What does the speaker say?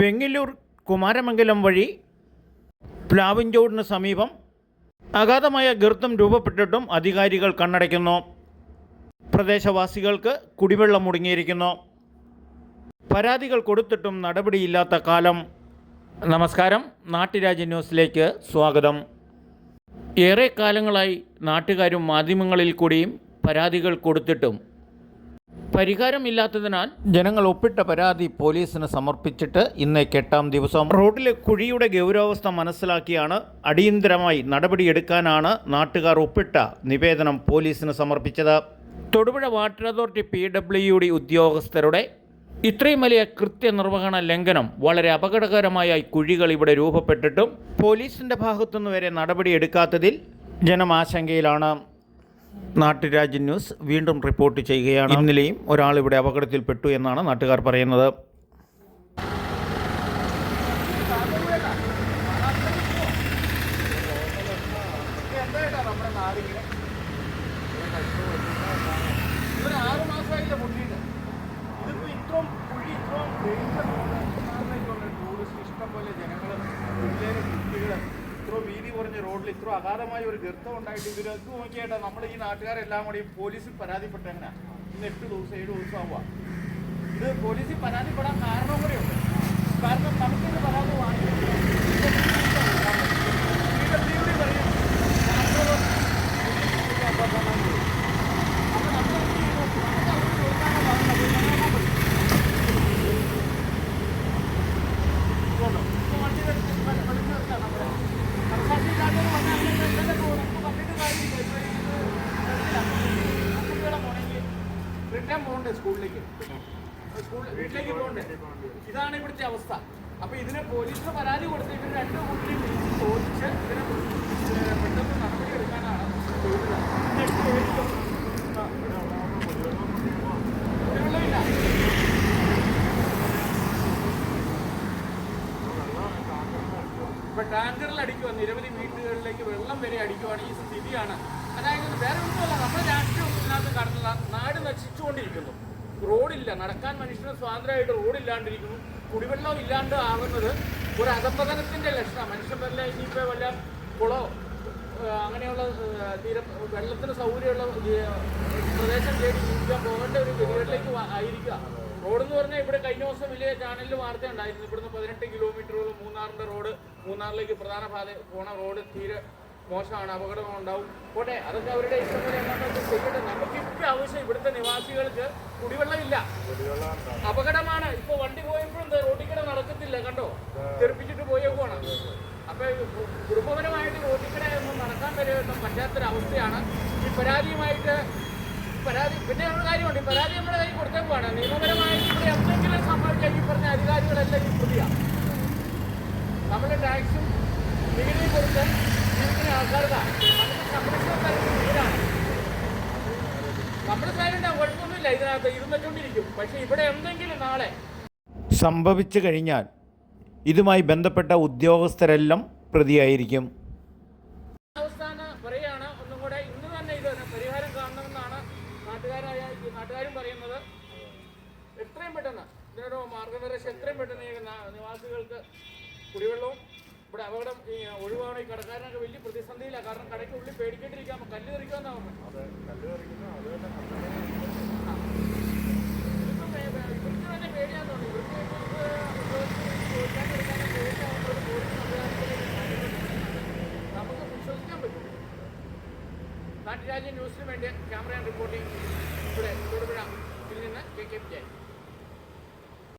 വെങ്ങില്ലൂർ കുമാരമംഗലം വഴി പ്ലാവിൻചോടിന് സമീപം അഗാധമായ ഗർത്തം രൂപപ്പെട്ടിട്ടും അധികാരികൾ കണ്ണടയ്ക്കുന്നു. പ്രദേശവാസികൾക്ക് കുടിവെള്ളം മുടങ്ങിയിരിക്കുന്നു. പരാതികൾ കൊടുത്തിട്ടും നടപടിയില്ലാത്ത കാലം. നമസ്കാരം. നാട്ടുരാജ്യ ന്യൂസിലേക്ക് സ്വാഗതം. ഏറെ കാലങ്ങളായി നാട്ടുകാരും മാധ്യമങ്ങളിൽ കൂടിയും പരാതികൾ കൊടുത്തിട്ടും പരിഹാരമില്ലാത്തതിനാൽ ജനങ്ങൾ ഒപ്പിട്ട പരാതി പോലീസിന് സമർപ്പിച്ചിട്ട് ഇന്ന് എട്ടാം ദിവസം. റോഡിലെ കുഴിയുടെ ഗൗരവസ്ഥ മനസ്സിലാക്കിയാണ് അടിയന്തരമായി നടപടിയെടുക്കാനാണ് നാട്ടുകാർ ഒപ്പിട്ട നിവേദനം പോലീസിന് സമർപ്പിച്ചത്. Thodupuzha water authority P W D ഉദ്യോഗസ്ഥരുടെ ഇത്രയും വലിയ കൃത്യനിർവഹണ ലംഘനം വളരെ അപകടകരമായ കുഴികൾ ഇവിടെ രൂപപ്പെട്ടിട്ടും പോലീസിന്റെ ഭാഗത്തുനിന്ന് വരെ നടപടിയെടുക്കാത്തതിൽ ജനം ആശങ്കയിലാണ്. നാട്ടുരാജ്യ ന്യൂസ് വീണ്ടും റിപ്പോർട്ട് ചെയ്യുകയാണ്. ഇന്നലെയും ഒരാൾ ഇവിടെ അപകടത്തിൽപ്പെട്ടു എന്നാണ് നാട്ടുകാർ പറയുന്നത്. ഇവർ കുറഞ്ഞ റോഡിൽ ഇത്ര അഗാധമായ ഒരു ഗർത്തം ഉണ്ടായിട്ട് ഇതിലേക്ക് നോക്കിയാട്ടാ നമ്മൾ ഈ നാട്ടുകാരെല്ലാം കൂടി പോലീസിൽ പരാതിപ്പെട്ടങ്ങനെ ഇന്ന് എട്ട് ദിവസം ഏഴ് ദിവസം ആവുക ഇത് പോലീസിൽ പരാതിപ്പെടാൻ കാരണം കൂടെയുണ്ട് കാരണം നമുക്കിത് പരാതി വാങ്ങിക്കും റിട്ടേൺ പോകണ്ടേ സ്കൂളിലേക്ക് വീട്ടിലേക്ക് പോകണ്ടേ ഇതാണ് ഇവിടുത്തെ അവസ്ഥ. അപ്പൊ ഇതിന് പോലീസിന് പരാതി കൊടുത്ത് ഇവർ രണ്ട് വിളിച്ച് ചോദിച്ച് ഇതിനെ പെട്ടെന്ന് നടപടി എടുക്കാനാണ് ടാങ്കറിൽ അടിക്കുക നിരവധി വീട്ടുകളിലേക്ക് വെള്ളം വരെ അടിക്കുവാണ് ഈ സ്ഥിതിയാണ്. അതായത് വേറെ റോഡില്ല നടക്കാൻ മനുഷ്യന് സ്വാതന്ത്ര്യമായിട്ട് റോഡില്ലാണ്ടിരിക്കുന്നു. കുടിവെള്ളം ഇല്ലാണ്ട് ആകുന്നത് ഒരു അധപതനത്തിന്റെ ലക്ഷണം മനുഷ്യൻ വല്ല ഇനിയിപ്പോൾ വല്ല കുളോ അങ്ങനെയുള്ള തീര വെള്ളത്തിന് സൗകര്യമുള്ള പ്രദേശം തേടി ജീവിക്കാൻ പോകേണ്ട ഒരു ഗതികളിലേക്ക് ആയിരിക്കുക. റോഡ് എന്ന് പറഞ്ഞാൽ ഇവിടെ കഴിഞ്ഞ ദിവസം വലിയ ചാനലിൽ വാർത്ത ഉണ്ടായിരുന്നു ഇവിടുന്ന് പതിനെട്ട് കിലോമീറ്ററുകൾ മൂന്നാറിന്റെ റോഡ് മൂന്നാറിലേക്ക് പ്രധാന പാത പോണ റോഡ് തീരെ മോശമാണ് അപകടം ഉണ്ടാവും പോട്ടെ അതൊക്കെ അവരുടെ ഇഷ്ടം പോലെ എന്താണെന്ന് ചെയ്യട്ടെ നമുക്കിപ്പോൾ ആവശ്യം ഇവിടുത്തെ നിവാസികൾക്ക് കുടിവെള്ളമില്ല. അപകടമാണ്. ഇപ്പൊ വണ്ടി പോയപ്പോഴും റോഡിൽ കൂടെ നടക്കത്തില്ല കണ്ടോ? തെറിപ്പിച്ചിട്ട് പോയേക്കുവാണ്. അപ്പൊ കുടുംബപരമായിട്ട് റോഡിൽ കൂടെ ഒന്നും നടക്കാൻ ഒന്നും പറ്റാത്തൊരവസ്ഥയാണ്. ഈ പരാതിയുമായിട്ട് പരാതി പിന്നെ ഒരു കാര്യമുണ്ട്. ഈ പരാതി നമ്മുടെ കയ്യിൽ കൊടുത്തേക്കുവാണ്. നിയമപരമായിട്ട് ഇവിടെ എന്തെങ്കിലും സംഭവിച്ചാൽ ഈ പറഞ്ഞ അധികാരികളെല്ലാം ഈ പ്രതിയാണ് നമ്മുടെ ടാക്സും നികുതി കൊടുത്ത് സംഭവിച്ചു കഴിഞ്ഞാൽ ഇതുമായി ബന്ധപ്പെട്ട ഉദ്യോഗസ്ഥരെല്ലാം പ്രതിയായിരിക്കും. പറയാണ് ഒന്നും കൂടെ ഇന്ന് തന്നെ ഇത് പരിഹാരം കാണണമെന്നാണ് നാട്ടുകാരായ നാട്ടുകാരും പറയുന്നത്. എത്രയും പെട്ടെന്ന് മാർഗനിർദ്ദേശം എത്രയും പെട്ടെന്ന് നിവാസികൾക്ക് കുടിവെള്ളവും ഇവിടെ അപകടം ഈ ഒഴിവാണ് ഈ കടക്കാരനൊക്കെ വലിയ പ്രതിസന്ധിയിലാണ് കാരണം കടയ്ക്ക് ഉള്ളിൽ പേടിക്കേണ്ടിരിക്കാം കല്ല് ഇവർക്ക് തന്നെ ഇവർക്ക് ചോദിക്കാൻ എടുക്കാനും പേടിയാവുന്ന ഒരു പോലീസ് സംവിധാനത്തിലേക്ക് നമുക്ക് വിശ്വസിക്കാൻ പറ്റും. നാട്ടുരാജ്യ ന്യൂസിന് വേണ്ടി ക്യാമറ റിപ്പോർട്ടിംഗ്. ഇവിടെ തൊടുപുഴ. ഇതിൽ നിന്ന് കെ കെ പി